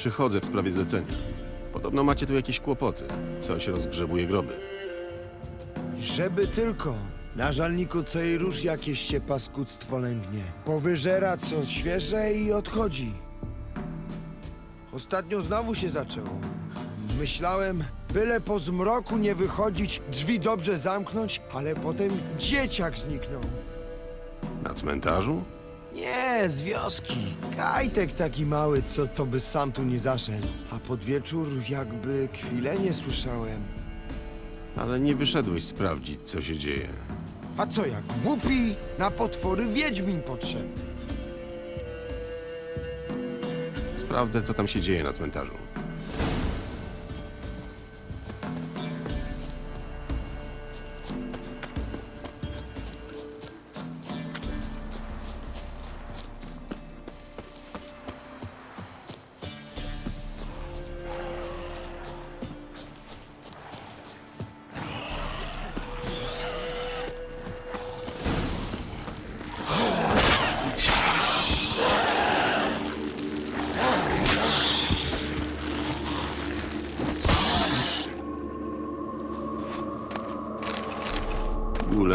Przychodzę w sprawie zlecenia. Podobno macie tu jakieś kłopoty. Coś rozgrzebuje groby. Żeby tylko. Na żalniku co i róż jakieś się paskudztwo lęgnie. Powyżera co świeże i odchodzi. Ostatnio znowu się zaczęło. Myślałem, byle po zmroku nie wychodzić, drzwi dobrze zamknąć, ale potem dzieciak zniknął. Na cmentarzu? Nie, z wioski. Kajtek taki mały, co to by sam tu nie zaszedł. A pod wieczór jakby chwilę nie słyszałem. Ale nie wyszedłeś sprawdzić, co się dzieje. A co jak głupi na potwory wiedźmin potrzebny? Sprawdzę, co tam się dzieje na cmentarzu.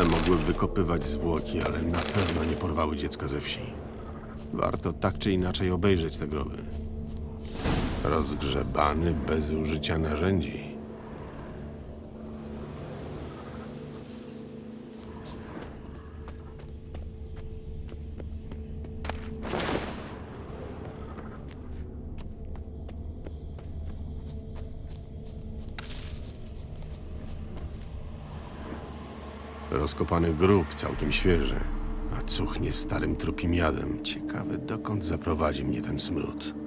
Mogły wykopywać zwłoki, ale na pewno nie porwały dziecka ze wsi. Warto tak czy inaczej obejrzeć te groby. Rozgrzebany bez użycia narzędzi. Rozkopany grób, całkiem świeży, a cuchnie starym trupim jadem. Ciekawe, dokąd zaprowadzi mnie ten smród.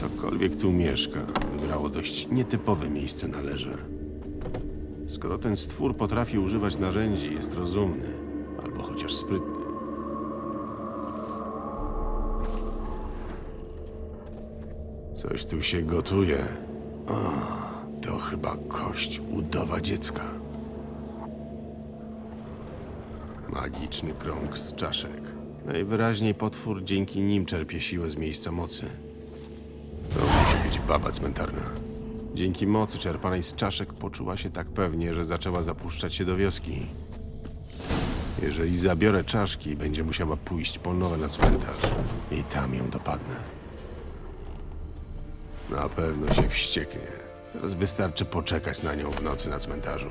Cokolwiek tu mieszka, wybrało dość nietypowe miejsce na leże. Skoro ten stwór potrafi używać narzędzi, jest rozumny, albo chociaż sprytny. Coś tu się gotuje. O, to chyba kość udowa dziecka. Magiczny krąg z czaszek. Najwyraźniej potwór dzięki nim czerpie siłę z miejsca mocy. Baba cmentarna. Dzięki mocy czerpanej z czaszek poczuła się tak pewnie, że zaczęła zapuszczać się do wioski. Jeżeli zabiorę czaszki, będzie musiała pójść po nowe na cmentarz i tam ją dopadnę. Na pewno się wścieknie. Teraz wystarczy poczekać na nią w nocy na cmentarzu.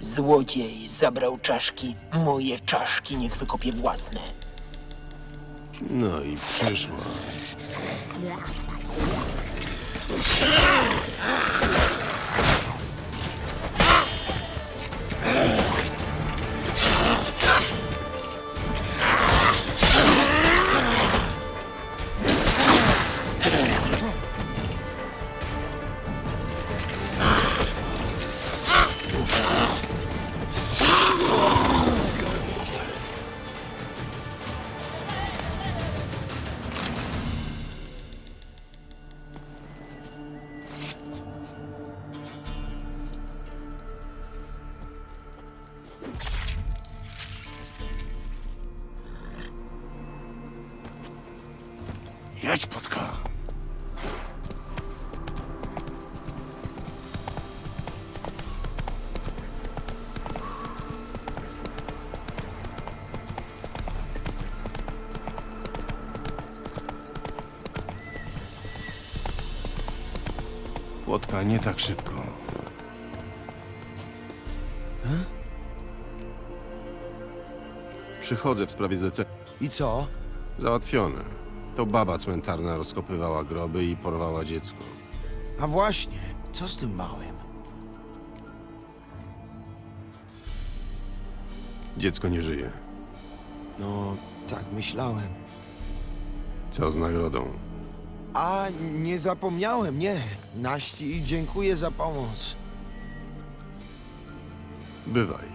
Złodziej zabrał czaszki. Moje czaszki niech wykopie własne. No i przyszło. Jedź, Płotka. Płotka, nie tak szybko. Przychodzę w sprawie zlecenia. I co? Załatwione. To baba cmentarna rozkopywała groby i porwała dziecko. A właśnie, co z tym małym? Dziecko nie żyje. No, tak myślałem. Co z nagrodą? A, nie zapomniałem, nie. Naści i dziękuję za pomoc. Bywaj.